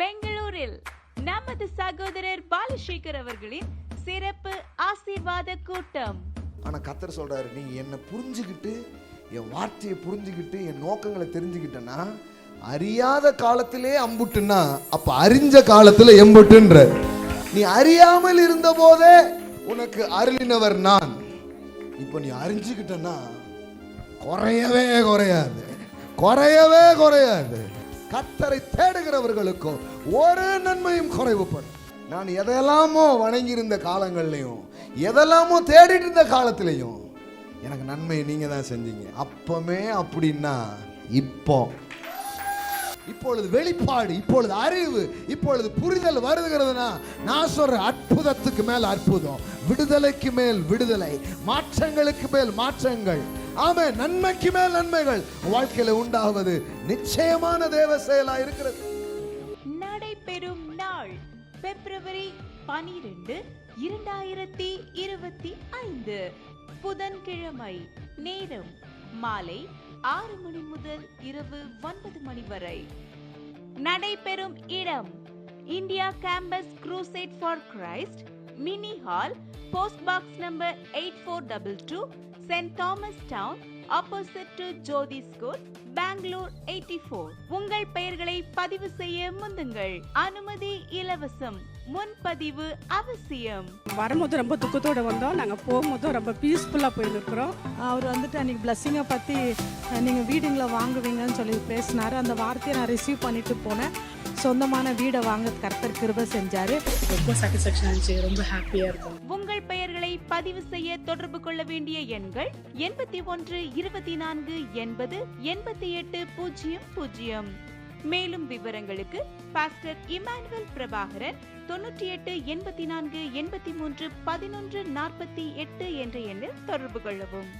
பெங்களூரில் நமது சகோதரர் பாலசேகர் அவர்களின் சிறப்பு ஆசீர்வாத கூட்டம். ஆனா கத்தர் சொல்றாரு நீ என்னை புரிஞ்சுக்கிட்டு என் வார்த்தையை புரிஞ்சுக்கிட்டு என் நோக்கங்களை தெரிஞ்சுக்கிட்டேன்னா அறியாத காலத்திலே அம்புட்டுன்னா அப்ப அறிஞ்ச காலத்துல எம்புட்டுன்ற. நீ அறியாமல் இருந்த போதே உனக்கு அருளினவர் நான். இப்போ நீ அறிஞ்சுக்கிட்டனா குறையவே குறையாது. குறையவே குறையாது. கத்தரை தேடுகிறவர்களுக்கோ ஒரு நன்மையும் குறைவுபடும். நான் எதெல்லாமோ வணங்கியிருந்த காலங்கள்லையும் எதெல்லாமோ தேடிட்டு இருந்த காலத்திலையும் எனக்கு நன்மையை நீங்க தான் செஞ்சீங்க. அப்பமே அப்படின்னா இப்போ. இப்பொழுது வெளிப்பாடு இப்பொழுது அறிவு இப்பொழுது புரிதல் வருதுகிறதுனா நான் சொல்ற அற்புதத்துக்கு மேல் அற்புதம் விடுதலைக்கு மேல் விடுதலை மாற்றங்களுக்கு மேல் மாற்றங்கள். ஆமே நன்மைக்கு மேல் நன்மைகள். வாழ்க்கையில உண்டாவது நிச்சயமான தேவ செயலா இருக்கிறது. நடைபெறும் நாள் பிப்ரவரி பனிரெண்டு இரண்டாயிரத்தி இருபத்தி ஐந்து. புதன்கிழமை நேரம் மாலை ஆறு மணி முதல் இரவு ஒன்பது மணி வரை. நடைபெறும் இடம் India campus crusade for Christ mini hall post box number eight four double two Saint Thomas town opposite to Jyothi school Bengaluru eighty four உங்கள் பெயர்களை பதிவு செய்ய முந்துங்கள். அனுமதி இலவசம். முன்பதிவு அவசியம். வரும்போது ரொம்ப துக்கத்தோட வந்தோம். நாங்கள் போகும்போது ரொம்ப பீஸ்ஃபுல்லாக போயிருக்கிறோம் அவர் வந்துட்டு அன்றைக்கி பிளஸ்ஸிங்கை பற்றி நீங்கள் வீடுங்களை வாங்குவீங்கன்னு சொல்லி பேசினார். அந்த வார்த்தையை நான் ரிசீவ் பண்ணிட்டு போனேன். சொந்தமான வீடை வாங்க கர்த்தர் கிருபை செஞ்சார். ரொம்ப சாட்டிஸ்ஃபேக்ஷன் இருந்துச்சு ரொம்ப ஹாப்பியாக இருக்கும் உங்கள் பெயர்களை பதிவு செய்ய தொடர்பு கொள்ள வேண்டிய எண்கள் எண்பத்தி ஒன்று இருபத்தி நான்கு எண்பது எண்பத்தி எட்டு பூஜ்ஜியம் பூஜ்ஜியம். மேலும் விவரங்களுக்கு பாஸ்டர் இமானுவல் பிரபாகரன் தொண்ணூற்றி எட்டு எண்பத்தி நான்கு எண்பத்தி மூன்று பதினொன்று நாற்பத்தி எட்டு என்ற எண்ணில் தொடர்பு கொள்ளவும்.